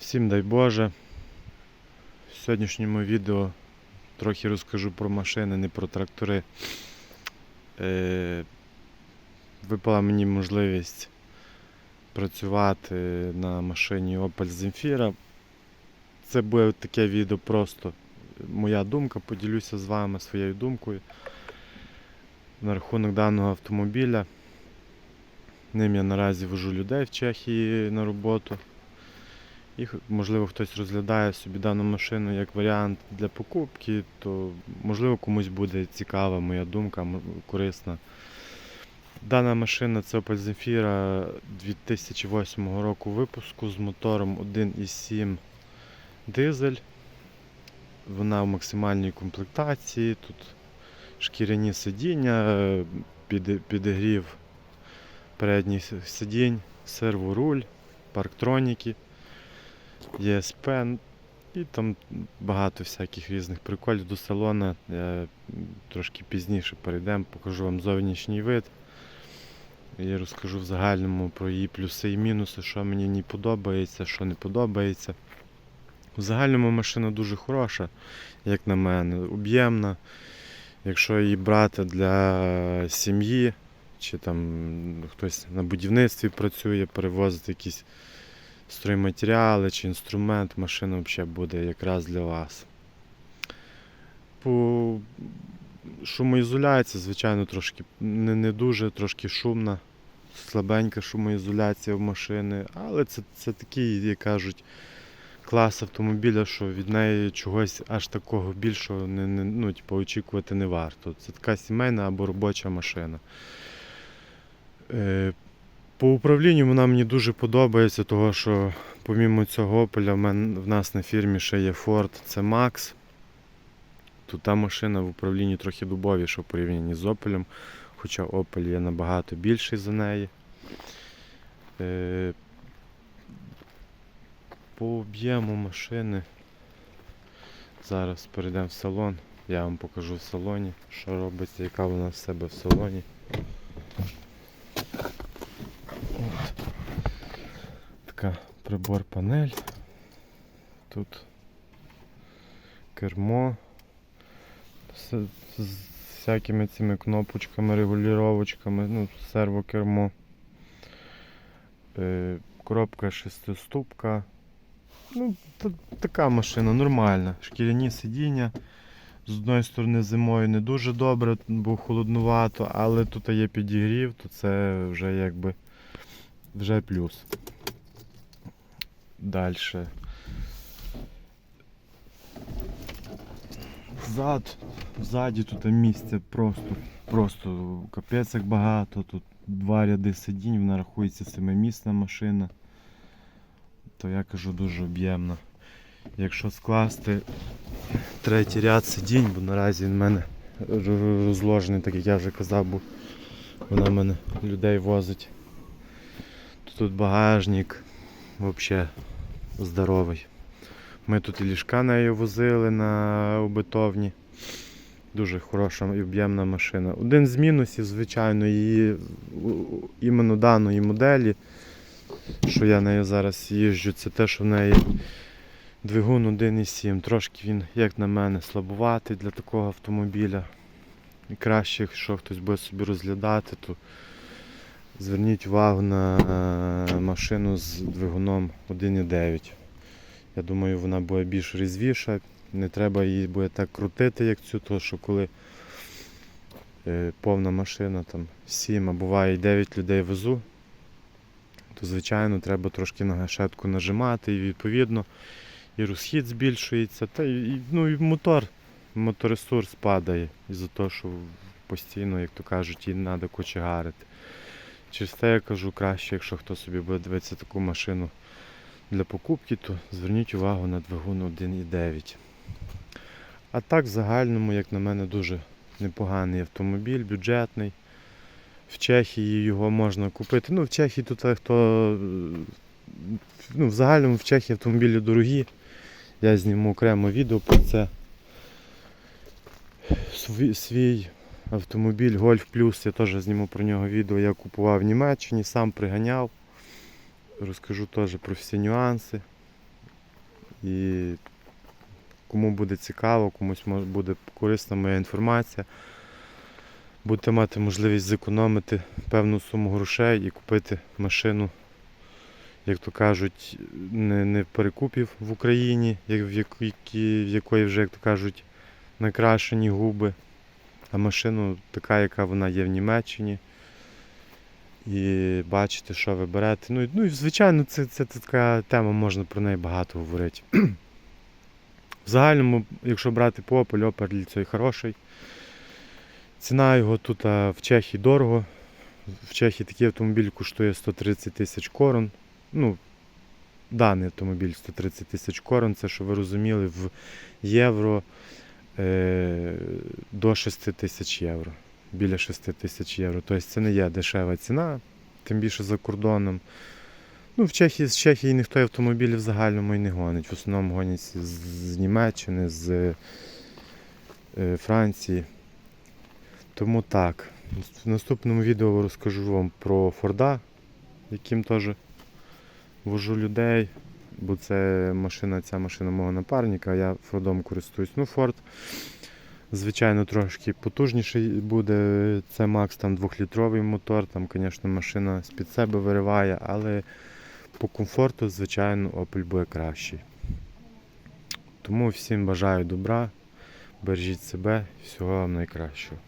Всім дай Боже. В сьогоднішньому відео трохи розкажу про машини, не про трактори. Е, випала мені можливість працювати на машині Opel Zemfira. Це буде таке відео просто моя думка, поділюся з вами своєю думкою на рахунок даного автомобіля. Ним я наразі вожу людей в Чехії на роботу. І можливо хтось розглядає собі дану машину як варіант для покупки, то можливо комусь буде цікава моя думка, корисна. Дана машина це Opel Zafira 2008 року випуску з мотором 1.7 дизель. Вона в максимальній комплектації. Тут шкіряні сидіння, підігрів передніх сидінь, серворуль, парктроніки, ЄСП і там багато всяких різних приколів до салона. Я трошки пізніше перейдемо, покажу вам зовнішній вид. І розкажу в загальному про її плюси і мінуси, що мені не подобається, що не подобається. В загальному машина дуже хороша, як на мене, об'ємна. Якщо її брати для сім'ї, чи там хтось на будівництві працює, перевозить якісь стройматеріали чи інструмент, машина взагалі буде якраз для вас. По шумоізоляції, звичайно, трошки не, не дуже, трошки шумна, слабенька шумоізоляція в машини, але це, це такий, як кажуть, клас автомобіля, що від неї чогось аж такого більшого не, не, ну, типу, очікувати не варто. Це така сімейна або робоча машина. По управлінню вона мені дуже подобається, того що помімо цього Opel в, мен, в нас на фірмі ще є Ford C Max. Тут та машина в управлінні трохи дубовіша в порівнянні з Opel, хоча Opel є набагато більший за неї. Е, по об'єму машини. Зараз перейдемо в салон. Я вам покажу в салоні, що робиться, яка вона в себе в салоні. Така прибор панель. Тут кермо з, з всякими цими кнопочками, регулювачками, ну, сервокермо. Е, коробка шестиступка. Ну, та- така машина нормальна. Шкіряні сидіння. З одної сторони зимою не дуже добре, бо холоднувато, але тут є підігрів, то це вже якби вже плюс. Далі. Зад, ззаді тут місця просто, просто капець як багато. Тут два ряди сидінь, вона рахується семимісна машина. То я кажу дуже об'ємна. Якщо скласти третій ряд сидінь, бо наразі він в мене розложений, так як я вже казав, бо вона в мене людей возить. Тут багажник взагалі здоровий. Ми тут і ліжка нею возили на убитовні. Дуже хороша і об'ємна машина. Один з мінусів, звичайно, її іменно даної моделі, що я нею зараз їжджу, це те, що в неї двигун 1.7. Трошки він, як на мене, слабуватий для такого автомобіля. І краще, якщо хтось буде собі розглядати, то зверніть увагу на е, машину з двигуном 1.9. Я думаю, вона буде більш різвіша, не треба її буде так крутити, як цю, тому що коли е, повна машина, там 7, а буває і 9 людей везу, то звичайно треба трошки на гашетку нажимати і відповідно і розхід збільшується, та і, ну, і мотор, моторесурс падає із-за того, що постійно, як то кажуть, її треба кочегарити. Через те я кажу краще, якщо хто собі буде дивитися таку машину для покупки, то зверніть увагу на двигун 1.9. А так в загальному, як на мене, дуже непоганий автомобіль, бюджетний. В Чехії його можна купити. Ну, в Чехії тут хто. Ну, в загальному в Чехії автомобілі дорогі. Я зніму окремо відео про це. Свій автомобіль Golf Plus, я теж зніму про нього відео. Я купував в Німеччині, сам приганяв. Розкажу теж про всі нюанси. І кому буде цікаво, комусь буде корисна моя інформація. Будете мати можливість зекономити певну суму грошей і купити машину, як то кажуть, не, не перекупів в Україні, як в, які, в якої вже, як то кажуть, накрашені губи, а машину така, яка вона є в Німеччині. І бачите, що ви берете. Ну, і- ну і звичайно, це, це така тема, можна про неї багато говорити. В загальному, якщо брати по Opel, Opel цей хороший. Ціна його тут а, в Чехії дорого. В Чехії такий автомобіль коштує 130 тисяч корон. Ну, даний автомобіль 130 тисяч корон, це, що ви розуміли, в євро до 6 тисяч євро. Біля 6 тисяч євро. Тобто це не є дешева ціна, тим більше за кордоном. Ну, в Чехії, з Чехії ніхто автомобілів в загальному і не гонить. В основному гонять з, з Німеччини, з е, Франції. Тому так. В наступному відео розкажу вам про Форда, яким теж вожу людей, бо це машина, ця машина мого напарника, я Фордом користуюсь. Ну, Форд, звичайно, трошки потужніший буде. Це Макс там 2-літровий мотор, там, звісно, машина з-під себе вириває, але по комфорту, звичайно, Opel буде кращий. Тому всім бажаю добра, бережіть себе, всього вам найкращого.